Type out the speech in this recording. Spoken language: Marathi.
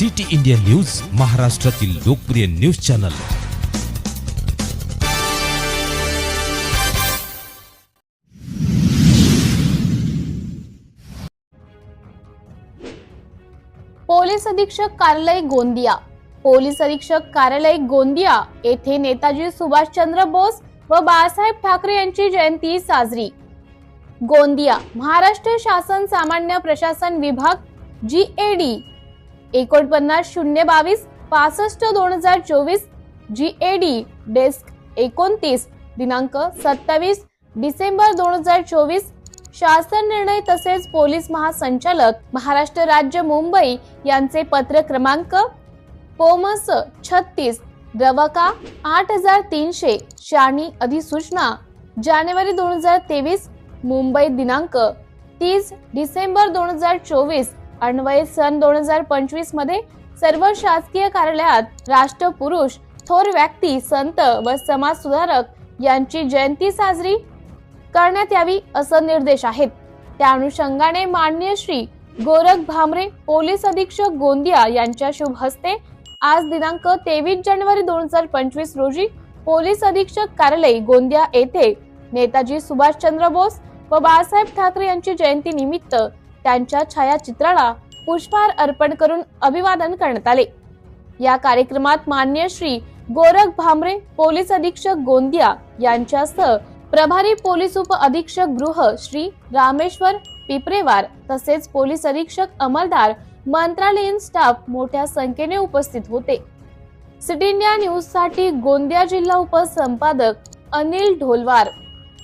सिटी इंडिया न्यूज महाराष्ट्रातील लोकप्रिय न्यूज चॅनल. पोलीस अधीक्षक कार्यालय गोंदिया. पोलीस अधीक्षक कार्यालय गोंदिया येथे नेताजी सुभाषचंद्र बोस व बाळासाहेब ठाकरे यांची जयंती साजरी. गोंदिया महाराष्ट्र शासन सामान्य प्रशासन विभाग जी ए डी एकोणपन्नास शून्य बावीस पासष्ट दोन हजार चोवीस जी ए डी डेस्क एकोणतीस दिनांक सत्तावीस डिसेंबर दोन हजार चोवीस. शासन निर्णय तसेच पोलीस महासंचालक महाराष्ट्र राज्य मुंबई यांचे पत्र क्रमांक पोमस छत्तीस द्रवका आठ हजार तीनशे शाणी अधिसूचना जानेवारी दोन हजार तेवीस मुंबई दिनांक तीस डिसेंबर दोन हजार चोवीस. अन्वय सन दोन हजार पंचवीसमध्ये सर्व शासकीय कार्यालयात राष्ट्रपुरुष थोर व्यक्ती संत व समाज सुधारक यांची जयंती साजरी करण्यात यावी असं निर्देश आहेत. त्या अनुषंगाने मान्य श्री गोरख भामरे पोलीस अधीक्षक गोंदिया यांच्या शुभ हस्ते आज दिनांक तेवीस जानेवारी दोन हजार पंचवीस रोजी पोलीस अधीक्षक कार्यालय गोंदिया येथे नेताजी सुभाषचंद्र बोस व बाळासाहेब ठाकरे यांची जयंती निमित्त त्यांच्या छायाचित्राला पुष्पहार अर्पण करून अभिवादन करण्यात आले. या कार्यक्रमात मान्य श्री गोरख भामरे पोलीस अधीक्षक गोंदिया यांच्यासह प्रभारी पोलीस उप अधीक्षक गृह श्री रामेश्वर पिपरेवार तसेच पोलीस अधीक्षक अमरदार मंत्रालयीन स्टाफ मोठ्या संख्येने उपस्थित होते. सिटी इंडिया न्यूजसाठी गोंदिया जिल्हा उपसंपादक अनिल ढोलवार.